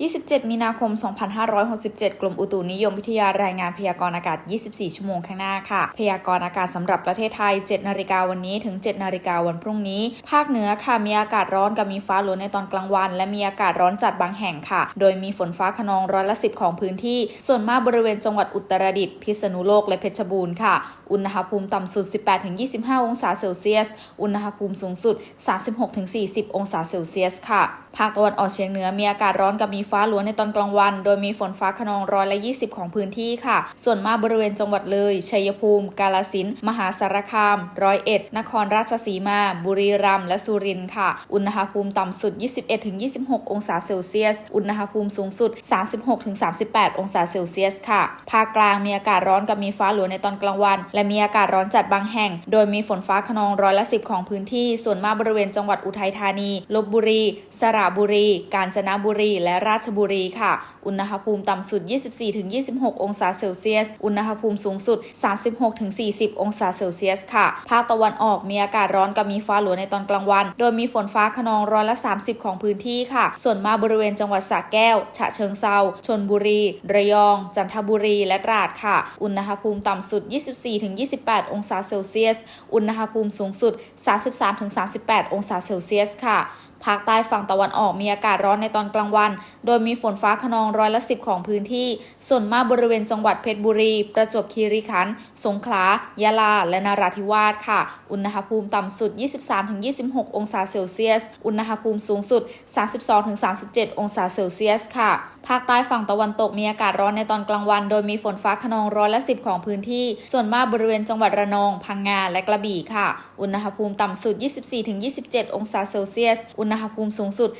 27 มีนาคม 2567 กรมอุตุนิยมวิทยารายงานพยากรณ์อากาศ 24 ชั่วโมงข้างหน้าค่ะ พยากรณ์อากาศสำหรับประเทศไทย 7 นาฬิกาวันนี้ถึง 7 นาฬิกาวันพรุ่งนี้ ภาคเหนือค่ะ มีอากาศร้อนกับมีฟ้าหลวในตอนกลางวัน และมีอากาศร้อนจัดบางแห่งค่ะ โดยมีฝนฟ้าขนองร้อยละ10 ของพื้นที่ ส่วนมากบริเวณจังหวัดอุตรดิตถ์พิษณุโลกและเพชรบูรณ์ค่ะ อุณหภูมิต่ำสุด 18-25 องศาเซลเซียส อุณหภูมิสูงสุด 36-40 องศาเซลเซียสค่ะ ภาคตะวันออกเฉียงเหนือมีอากาศร้อนกับมีฟ้าหลวในตอนกลางวัน โดยมีฝนฟ้าขนองร้อยละ 20 ของพื้นที่ค่ะ ส่วนมากบริเวณจังหวัดเลย ชัยภูมิ กาฬสินมหาสารคาม ร้อยเอ็ด นครราชสีมา บุรีรัมย์และสุรินทร์ค่ะ อุณหภูมิต่ำสุด 21-26 องศาเซลเซียส อุณหภูมิสูงสุด 36-38 องศาเซลเซียสค่ะ ภาคกลางมีอากาศร้อนกับมีฟ้าหลวในตอนกลางวัน และมีอากาศร้อนจัดบางแห่ง โดยมีฝนฟ้าขนองร้อยละ 10 ของพื้นที่ ส่วนมากบริเวณจังหวัดอุทัยธานี ลบบุรี สระบุรี กาญจนบุรี และราชบุรีค่ะ อุณหภูมิต่ำสุด 24-26 องศาเซลเซียส อุณหภูมิสูงสุด 36-40 องศาเซลเซียสค่ะ ภาคตะวันออกมีอากาศร้อนกับมีฟ้าหลวในตอนกลางวัน โดยมีฝนฟ้าขนองร้อยละ 30 ของพื้นที่ค่ะ ส่วนมาบริเวณจังหวัดสระแก้ว ฉะเชิงเซาชนบุรี ระยอง จันทบุรี และตราดค่ะ อุณหภูมิต่ำสุด 24-28 องศาเซลเซียส อุณหภูมิสูงสุด 33-38 องศาเซลเซียสค่ะ ภาคใต้ฝั่งตะวันออกมีอากาศร้อนในตอนกลางวัน โดยมีฝนฟ้าขนองร้อยละสิบของพื้นที่ ส่วนมากบริเวณจังหวัดเพชรบุรี ประจวบคีรีขันธ์ สงขลา ยะลา และนราธิวาสค่ะ อุณหภูมิต่ำสุด 23-26 องศาเซลเซียส อุณหภูมิสูงสุด 32-37 องศาเซลเซียสค่ะ ภาคใต้ฝั่งตะวันตกมีอากาศร้อนในตอนกลางวัน โดยมีฝนฟ้าขนองร้อยละ10ของพื้นที่ ส่วนมากบริเวณจังหวัดระนอง พังงาและกระบี่ค่ะ อุณหภูมิต่ำสุด 24-27 องศาเซลเซียส อุณหภูมิสูงสุด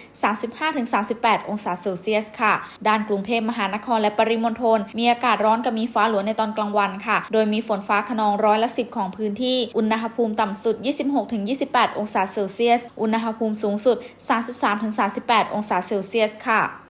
35-38 องศาเซลเซียสค่ะ ด้านกรุงเทพมหานครและปริมณฑลมีอากาศร้อนกับมีฟ้าหลวในตอนกลางวันค่ะ โดยมีฝนฟ้าขนองร้อยละ10ของพื้นที่ อุณหภูมิต่ำสุด 26-28 องศาเซลเซียส อุณหภูมิสูงสุด 33-38 องศาเซลเซียสค่ะ